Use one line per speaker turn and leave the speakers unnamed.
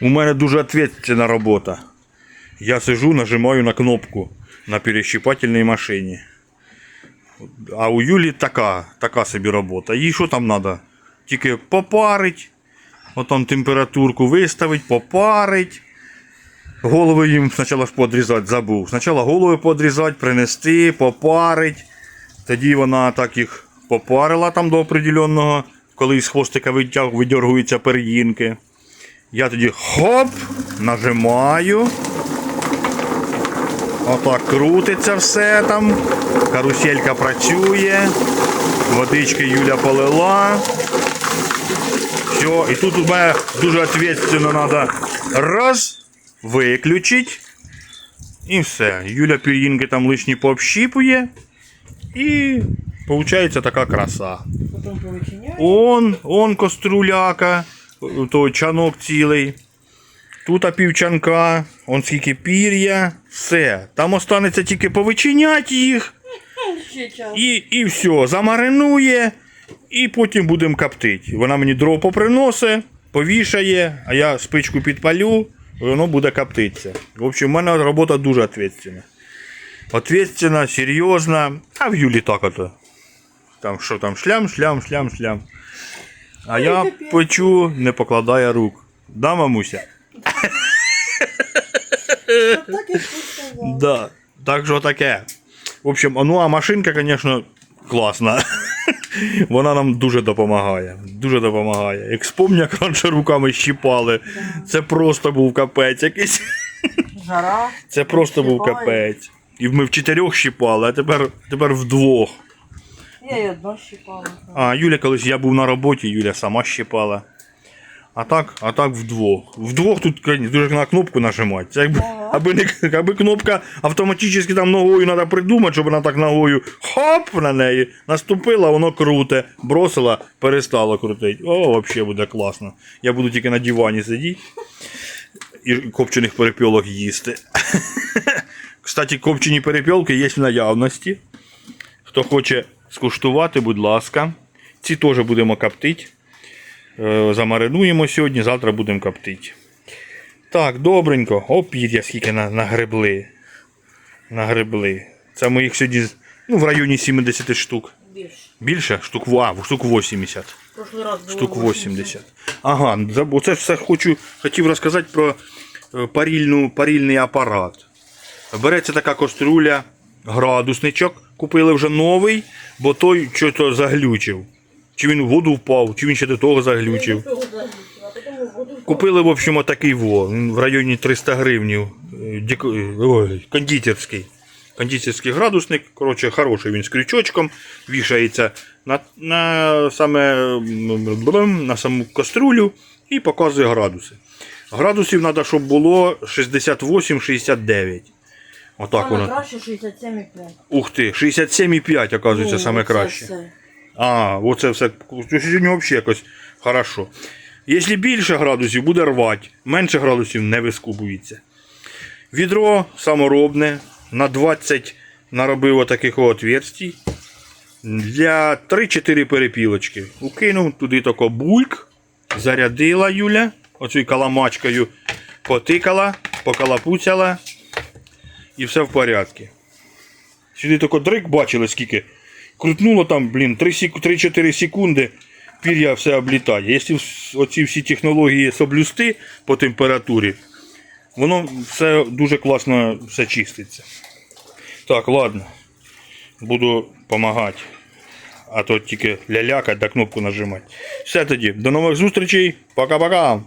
У мене дуже відповідальна робота. Я сижу, нажимаю на кнопку на перещипательній машині. А у Юлі така, така собі робота. Їй що там треба? Тільки попарить, отам температурку виставить, попарить. Голови їм спочатку подрізати забув. Спочатку голови подрізати, принести, попарить. Тоді вона так їх попарила там до определенного, коли з хвостика видергуються пер'їнки. Я тоді хоп, нажимаю. Отак крутиться все там. Каруселька працює. Водички Юля полила. Все, і тут у мене дуже відповідально треба раз, виключити. І все. Юля пір'їнки там лишні пообщіпує. І виходить така краса.
Потім.
Он, он коструляка, то чанок цілий. Тут півчанка, он скільки пір'я, все. Там останеться тільки повичиняти їх і, і все, замаринує, і потім будемо коптити. Вона мені дров поприносить, повішає, а я спичку підпалю, і воно буде коптитися. В общем, у мене робота дуже відповідальна. Ответственна, серйозна, а в Юлі так ото. Там що там, шлям, шлям, шлям, шлям. А я печу, не покладає рук. Да, мамуся?
Так сказав.
Да. Так що таке. В общем, ну а машинка, звісно, класна. Вона нам дуже допомагає. Дуже допомагає. Як спомню, як раніше руками щіпали. Це просто був капець якийсь.
Жара.
Це просто був капець. І ми в чотирьох щіпали, а тепер, тепер вдвох.
Я й одно щипала.
А Юля, колись я був на роботі, Юля сама щипала. А так, а так вдвох. Вдвох тут дуже на кнопку нажимати. Якби,
Ага.
аби, не, аби кнопка автоматично там ногою треба придумати, щоб вона так ногою хоп на неї наступила, воно круте, бросила, перестало крутити. О, взагалі буде класно. Я буду тільки на дивані сидіти і копчених перепілок їсти. Кстати, копчені перепілки є в наявності. Хто хоче скуштувати, будь ласка. Ці теж будемо коптити. Е, Замаринуємо сьогодні, завтра будемо коптити. Так, добренько. О, пір'я скільки нагребли. Нагребли. Це ми їх сьогодні ну, в районі 70 штук.
Більше.
Більше? Штук, а, штук 80.
Прошлий раз було
Штук 80. Ага, заб- оце все хочу, хотів розказати про е, парільну, парільний апарат. Береться така каструля, градусничок, купили вже новий, бо той щось заглючив. Чи він в воду впав, чи він ще до того заглючив. Купили, в общем, отакий во, в районі 300 гривнів. е, е, ой, кондитерський. Кондитерський градусник, коротше, хороший він з крючочком, вішається на, на, саме, на саму каструлю і показує градуси. Градусів треба, щоб було 68-69. Отак
Саме
воно.
краще 67,5.
Ух ти, 67,5, оказується,
Ну,
саме
оце
краще.
все.
А, оце все. Сьогодні взагалі якось хорошо. Якщо більше градусів, буде рвати, менше градусів не вискубується. Відро саморобне на 20 наробив отаких отверстій. Для 3-4 перепілочки. Укинув туди тако бульк, зарядила Юля, оцю каламачкою потикала, покалапуцяла і все в порядку. Сюди тако дрик бачили скільки. Крутнуло там, блін, 3-4 секунди, пір'я все облітає. Якщо оці всі технології соблюсти по температурі, воно все дуже класно все чиститься. Так, ладно. Буду допомагати. А то тільки ляляка да кнопку нажимати. Все тоді. До нових зустрічей. Пока-пока.